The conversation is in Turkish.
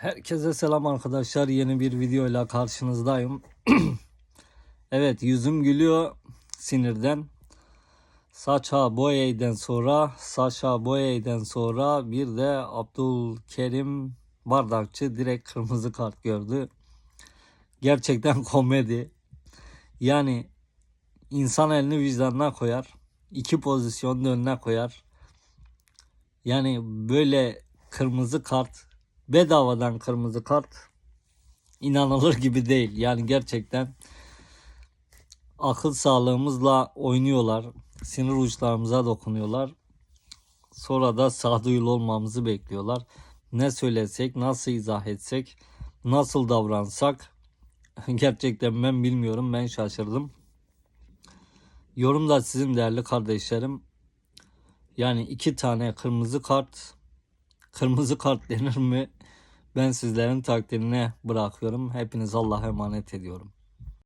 Herkese selam arkadaşlar. Yeni bir videoyla karşınızdayım. evet yüzüm gülüyor sinirden. Saça Boye'den sonra Saşa Boye'den sonra bir de Abdülkerim Bardakçı direkt kırmızı kart gördü. Gerçekten komedi. Yani insan elini vicdanına koyar. iki pozisyonun önüne koyar. Yani böyle kırmızı kart bedavadan kırmızı kart inanılır gibi değil. Yani gerçekten akıl sağlığımızla oynuyorlar. Sinir uçlarımıza dokunuyorlar. Sonra da sağduyulu olmamızı bekliyorlar. Ne söylesek, nasıl izah etsek, nasıl davransak gerçekten ben bilmiyorum. Ben şaşırdım. Yorum da sizin değerli kardeşlerim. Yani iki tane kırmızı kart kırmızı kart denir mi? Ben sizlerin takdirine bırakıyorum. Hepiniz Allah'a emanet ediyorum.